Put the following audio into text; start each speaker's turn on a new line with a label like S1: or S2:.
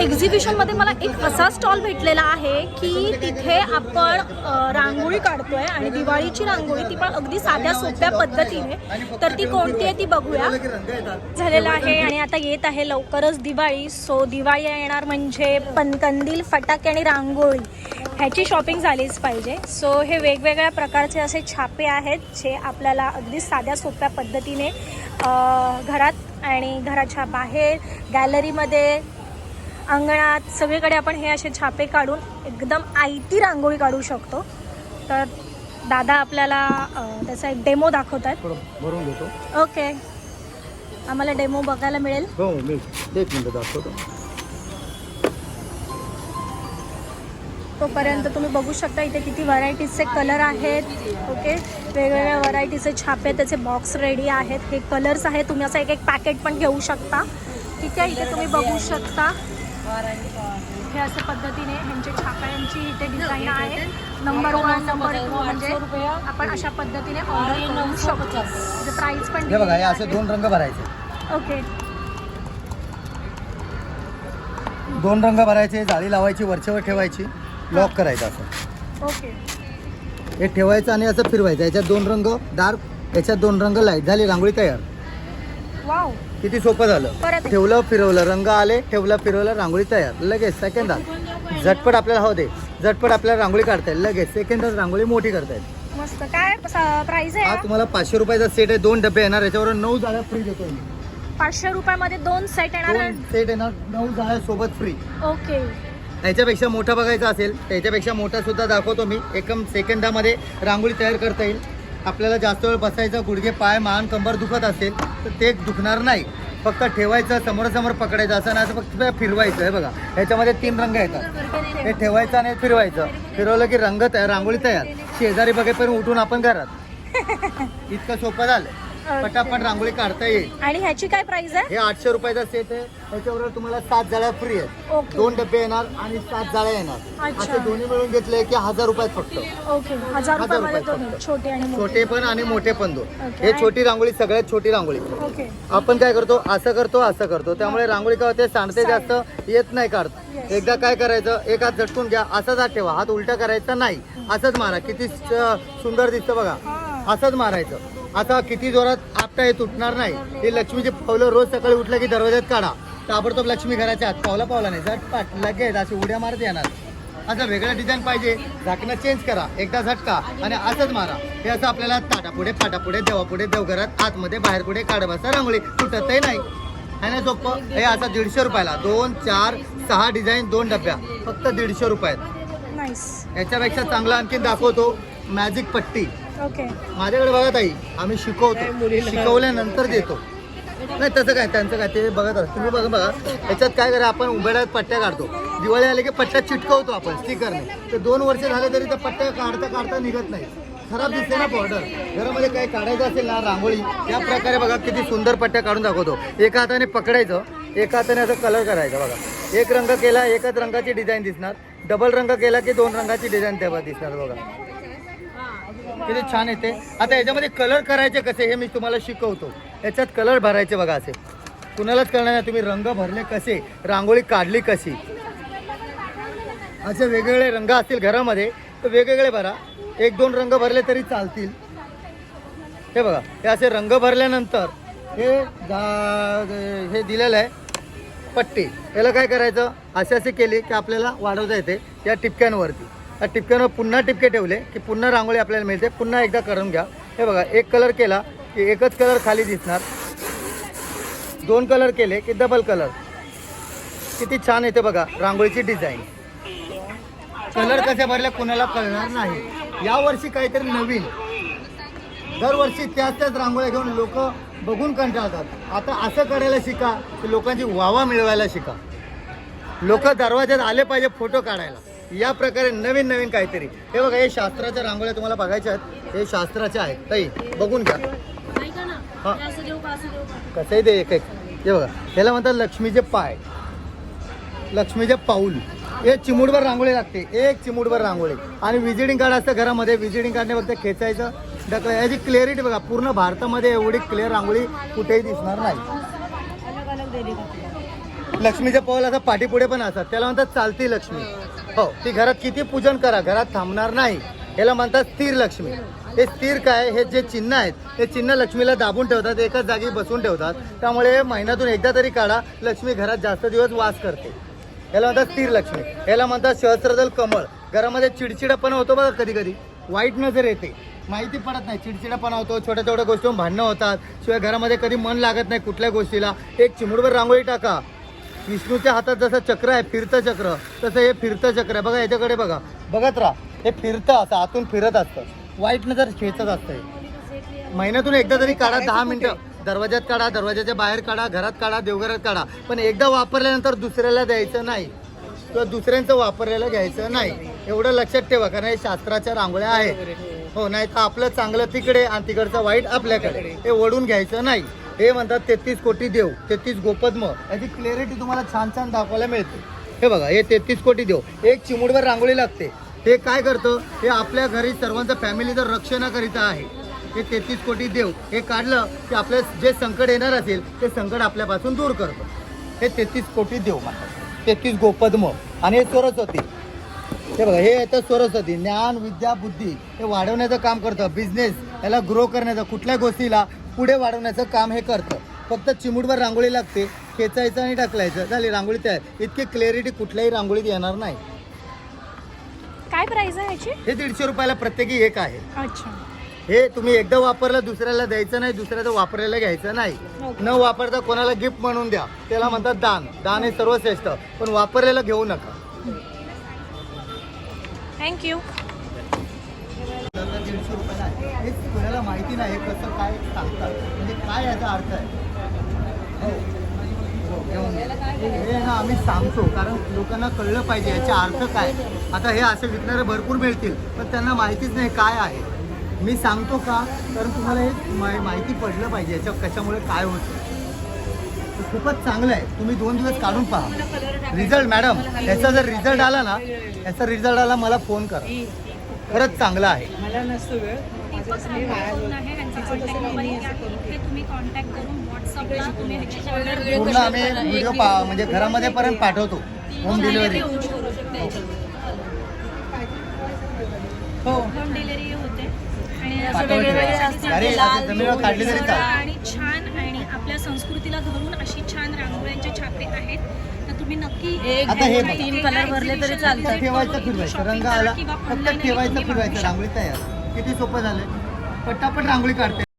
S1: एक्झिबिशनमध्ये मला एक असा स्टॉल भेटलेला आहे की तिथे आपण रांगोळी रांगोळी काढतोय आणि दिवाळीची रांगोळी ती पण अगदी साध्या सोप्या पद्धतीने. तर ती कोणती आहे ती बघूया. झालेलं आहे आणि आता येत आहे लवकरच दिवाळी. सो दिवाळी येणार म्हणजे पनकंदील फटाके आणि रांगोळी. ह्याची शॉपिंग झालीच पाहिजे. सो हे वेगवेगळ्या प्रकारचे असे छापे आहेत जे आपल्याला अगदी साध्या सोप्या पद्धतीने घरात आणि घराच्या बाहेर गॅलरीमध्ये अंगणात सगळीकडे आपण हे असे छापे काढून एकदम आयती रांगोळी काढू शकतो. तर दादा आपल्याला त्याचा एक डेमो दाखवत आहेत ओके. आम्हाला डेमो बघायला मिळेल.
S2: हो मी एक मिनटं दाखवतो.
S1: तोपर्यंत तुम्ही बघू शकता इथे किती व्हरायटीजचे कलर आहेत. ओके. वेगवेगळ्या व्हरायटीचे छापे त्याचे बॉक्स रेडी आहेत. हे कलर्स आहेत. तुम्ही असं एक एक पॅकेट पण घेऊ शकता. ठीक आहे इथे तुम्ही बघू शकता. हे अशा पद्धतीने ह्यांचे छाप्यांची इथे डिझाईन आहे. नंबर वन नंबर टू म्हणजे आपण अशा पद्धतीने ऑर्डर करू शकतो. इथे प्राइस पण
S2: हे बघा हे
S1: दिलेली
S2: असे. दोन रंग भरायचे.
S1: ओके
S2: दोन रंग भरायचे जाळी लावायची वरच्यावर ठेवायची लॉक करायचं असं.
S1: ओके
S2: हे ठेवायचं आणि असं फिरवायचं. याच्यात दोन रंग डार्क याच्यात दोन रंग लाइट झाली रांगोळी तयार.
S1: वाव
S2: किती सोपं झालं? ठेवलं फिरवलं रंग आले ठेवलं फिरवलं रांगोळी तयार लगेच सेकंदात झटपट आपल्याला हो दे झटपट आपल्याला रांगोळी काढता येईल लगेच सेकंदात रांगोळी मोठी करता येईल.
S1: मस्त काय प्राइस
S2: हा तुम्हाला पाचशे रुपयाचा सेट आहे दोन डबे येणार याच्यावर नऊ जाळ्या फ्री देतो
S1: पाचशे रुपयामध्ये दोन सेट येणार
S2: सेट येणार नऊ जाळ्या सोबत फ्री
S1: ओके.
S2: याच्यापेक्षा मोठा बघायचा असेल तर याच्यापेक्षा मोठा सुद्धा दाखवतो मी. एकम सेकंदामध्ये रांगोळी तयार करता येईल. आपल्याला जास्त वेळ बसायचं गुडघे पाय मान कंबर दुखत असेल तर ते दुखणार नाही. फक्त ठेवायचं समोरासमोर पकडायचं असं नाही असं फक्त फिरवायचं. आहे बघा ह्याच्यामध्ये तीन रंग येतात. हे ठेवायचं आणि फिरवायचं. फिरवलं की रंग तयार रांगोळी तयार. शेजारी बघेपर्यंत उठून आपण घरात. इतकं सोपं झालं. पटापट रांगोळी काढता येईल.
S1: आणि ह्याची काय प्राइस आहे?
S2: हे आठशे रुपयाचा सेट आहे. त्याच्याबरोबर तुम्हाला सात जाळ्या फ्री आहेत.
S1: ओके.
S2: दोन डबे येणार आणि सात जाळ्या येणार.
S1: अच्छा.
S2: असे दोन्ही मिळून घेतले की हजार रुपयात फक्त.
S1: ओके. हजार रुपयामध्ये
S2: रुपये फक्त.
S1: छोटे आणि मोठे.
S2: छोटे पण आणि मोठे पण दोन.
S1: ओके.
S2: हे छोटी रांगोळी सगळ्यात छोटी रांगोळी.
S1: ओके.
S2: आपण काय करतो? असं करतो असं करतो. त्यामुळे रांगोळी काय होते सांडते जास्त येत नाही काढत. एकदा काय करायचं? एक हात झटकून घ्या. असाच हात ठेवा. हात उलटा करायचा नाही. असंच मारा. किती स- सुंदर दिसतं बघा.
S1: हा.
S2: असंच मारायचं. आता किती जोरात आपटा हे तुटणार नाही. हे लक्ष्मीचे पावलं रोज सकाळी उठलं की दरवाज्यात काढा. ताबडतोब लक्ष्मी घराच्या आत पावला पावला नाही. झटपट लगेच अशी उड्या मारत येणार. असं वेगळं डिझाईन पाहिजे. झाकणं चेंज करा. एकदा झटका आणि असंच मारा. हे असं आपल्याला ताटापुढे पाटापुढे देवापुढे देवघरात आतमध्ये बाहेर पुढे काढ बसा रांगोळी तुटतही नाही. आहे ना सोपं हे असं दीडशे रुपयाला. दोन चार सहा डिझाईन दोन डब्या. फक्त दीडशे रुपयात. याच्यापेक्षा चांगला आणखीन दाखवतो. मॅजिक पट्टी.
S1: ओके
S2: माझ्याकडे बघा ताई आम्ही शिकवतो. शिकवल्यानंतर देतो. नाही तसं काय त्यांचं काय ते बघत असतं तुम्ही बघा बघा. याच्यात काय करा आपण उभेड्यात पट्ट्या काढतो. दिवाळी आली की पट्ट्या चिटकवतो आपण स्टिकरने तर दोन वर्ष झाले तरी त्या पट्ट्या काढता काढता निघत नाही खराब दिसते ना बॉर्डर घरामध्ये काही काढायचं असेल ना रांगोळी या प्रकारे बघा किती सुंदर पट्ट्या काढून दाखवतो. एका हाताने पकडायचं एका हाताने असं कलर करायचा बघा. एक रंग केला एकच रंगाची डिझाईन दिसणार. डबल रंग केला की दोन रंगाची डिझाईन तेव्हा दिसणार बघा. किती छान येते आता याच्यामध्ये कलर करायचे कसे हे मी तुम्हाला शिकवतो. याच्यात कलर भरायचे बघा असे. कुणालाच कळणार नाही तुम्ही रंग भरले कसे रांगोळी काढली कशी. असे वेगवेगळे रंग असतील घरामध्ये तर वेगवेगळे भरा. एक दोन रंग भरले तरी चालतील. हे बघा हे असे रंग भरल्यानंतर हे हे दिलेलं आहे पट्टी. याला काय करायचं? असे असे केले की आपल्याला वाढवता येते या टिपक्यांवरती त्या टिपक्यानं पुन्हा टिपके ठेवले की पुन्हा रांगोळी आपल्याला मिळते. पुन्हा एकदा करून घ्या. हे बघा एक कलर केला की एकच कलर खाली दिसणार. दोन कलर केले की डबल कलर किती छान येते बघा रांगोळीची डिझाईन कलर कसे भरले कुणाला कळणार नाही. यावर्षी काहीतरी नवीन. दरवर्षी त्याच त्याच रांगोळ्या घेऊन लोक बघून कंटाळतात. आता असं करायला शिका की लोकांची वावा मिळवायला शिका. लोक दरवाज्यात आले पाहिजे फोटो काढायला. या प्रकारे नवीन नवीन काहीतरी. हे बघा हे शास्त्राच्या रांगोळ्या तुम्हाला बघायच्या आहेत. हे शास्त्राच्या आहेत. ताई बघून घ्या. हा. कसंही ते एक एक. हे बघा ह्याला म्हणतात लक्ष्मीचे पाय लक्ष्मीचे पाऊल. हे चिमूडभर रांगोळी लागते. एक चिमूडभर रांगोळी. आणि विजिटिंग कार्ड असतं घरामध्ये. विजिटिंग कार्डने फक्त खेचायचं ढकल याची क्लिअरिटी बघा पूर्ण भारतामध्ये एवढी क्लिअर रांगोळी कुठेही दिसणार नाही. लक्ष्मीचे पाऊल असं पाठीपुढे पण असतात. त्याला म्हणतात चालती लक्ष्मी. हो ती घरात किती पूजन करा घरात थांबणार नाही. याला म्हणतात स्थिर लक्ष्मी. हे स्थिर काय? हे जे चिन्ह आहेत ते चिन्ह लक्ष्मीला दाबून ठेवतात एकाच जागी बसून ठेवतात. त्यामुळे महिन्यातून एकदा तरी काढा लक्ष्मी घरात जास्त दिवस वास करते. याला म्हणतात स्थिर लक्ष्मी. याला म्हणतात सहस्रदल कमळ. घरामध्ये चिडचिडापणा होतो बघा कधी कधी वाईट नजर येते. माहिती पडत नाही. चिडचिडापणा होतो छोट्या छोट्या गोष्टीवर भांडणं होतात. शिवाय घरामध्ये कधी मन लागत नाही कुठल्या गोष्टीला. एक चिमुडभर रांगोळी टाका. विष्णूच्या हातात जसं चक्र आहे फिरतं चक्र तसं हे फिरतं चक्र आहे. बघा याच्याकडे बघा. बघत राहा. हे फिरतं असं आतून फिरत असतं. वाईट नजर खेचत असतं. हे. महिन्यातून एकदा तरी काढा दहा मिनिटं. दरवाज्यात काढा दरवाजाच्या बाहेर काढा घरात काढा देवघरात काढा. पण एकदा वापरल्यानंतर दुसऱ्याला द्यायचं नाही. किंवा दुसऱ्यांचं वापरलेलं घ्यायचं नाही. एवढं लक्षात ठेवा कारण हे शास्त्राच्या रांगोळ्या आहेत. हो नाही तर आपलं चांगलं तिकडे आणि तिकडचं वाईट आपल्याकडे. हे ओढून घ्यायचं नाही. हे म्हणतात तेहतीस कोटी देव तेहतीस गोपद्म. याची क्लिअरिटी तुम्हाला छान छान दाखवायला मिळते. हे बघा हे तेहतीस कोटी देव. एक चिमुडवर रांगोळी लागते. हे काय करतं? हे आपल्या घरी सर्वांचं फॅमिलीचं रक्षणाकरिता आहे. हे तेहतीस कोटी देव. हे काढलं की आपल्या जे संकट येणार असेल ते संकट आपल्यापासून दूर करतं. हे तेहतीस कोटी देव म्हणतात. तेहतीस गोपद्म. आणि हे सरस्वती. हे बघा हे येतं सरस्वती. ज्ञान विद्या बुद्धी हे वाढवण्याचं काम करतं. बिझनेस याला ग्रो करण्याचं. कुठल्या गोष्टीला पुढे वाढवण्याचं काम हे करतं. फक्त चिमुडभर रांगोळी लागते खेचायचं आणि टाकलायचं झाली रांगोळी तयार. इतकी क्लॅरिटी कुठल्याही रांगोळीत येणार नाही.
S1: काय प्राइस आहे ह्याची
S2: हे दीडशे रुपयाला प्रत्येकी एक आहे.
S1: अच्छा.
S2: हे तुम्ही एकदा वापरलं दुसऱ्याला द्यायचं नाही दुसऱ्याचं वापरायला घ्यायचं नाही. न वापरता कोणाला गिफ्ट म्हणून द्या. त्याला म्हणतात दान. दान हे सर्वश्रेष्ठ. पण वापरलेलं घेऊ नका.
S1: थँक्यू
S2: दीडशे रुपयाला आहे. कोणाला माहिती नाही कसं काय सांगतात. म्हणजे काय याचा अर्थ आहे? हो. हे. ना आम्ही सांगतो कारण लोकांना कळलं पाहिजे याचा अर्थ काय. आता हे असे विकणारे भरपूर मिळतील पण त्यांना माहितीच नाही काय आहे. मी सांगतो का? कारण तुम्हाला हे माहिती पडलं पाहिजे याच्या कशामुळे काय होतं. खूपच चांगलं आहे. तुम्ही दोन दिवस काढून पहा. रिझल्ट मॅडम याचा जर रिझल्ट आला ना याचा रिझल्ट आला मला फोन करा. खरंच चांगलं आहे.
S3: मला नसतो वेळ.
S1: आहे कॉन्टॅक्ट नंबर आहे. तुम्ही कॉन्टॅक्ट करून व्हॉट्सअपला तुम्ही ह्याची ऑर्डर
S2: पूर्ण आम्ही व्हिडिओ पा म्हणजे घरामध्ये पर्यंत पाठवतो. होम डिलिव्हरी हो.
S1: होम डिलिव्हरी होते. आणि असं
S2: पाठवते.
S1: वेगवेगळे
S2: अरे,
S1: असतील
S2: असं जमिनीवर काढली तरी चालेल.
S1: आणि छान आणि आपल्या संस्कृतीला धरून अशी छान रांगोळ्यांचे छापे आहेत. तर तुम्ही नक्की
S2: आता हे बघा.
S1: तीन कलर भरले तरी
S2: फक्त ठेवायचं फिरवायचं. रंग आला. फक्त ठेवायचं फिरवायचं. रांगोळी तयार. किती सोपं झालंय. पटापट रांगोळी काढते.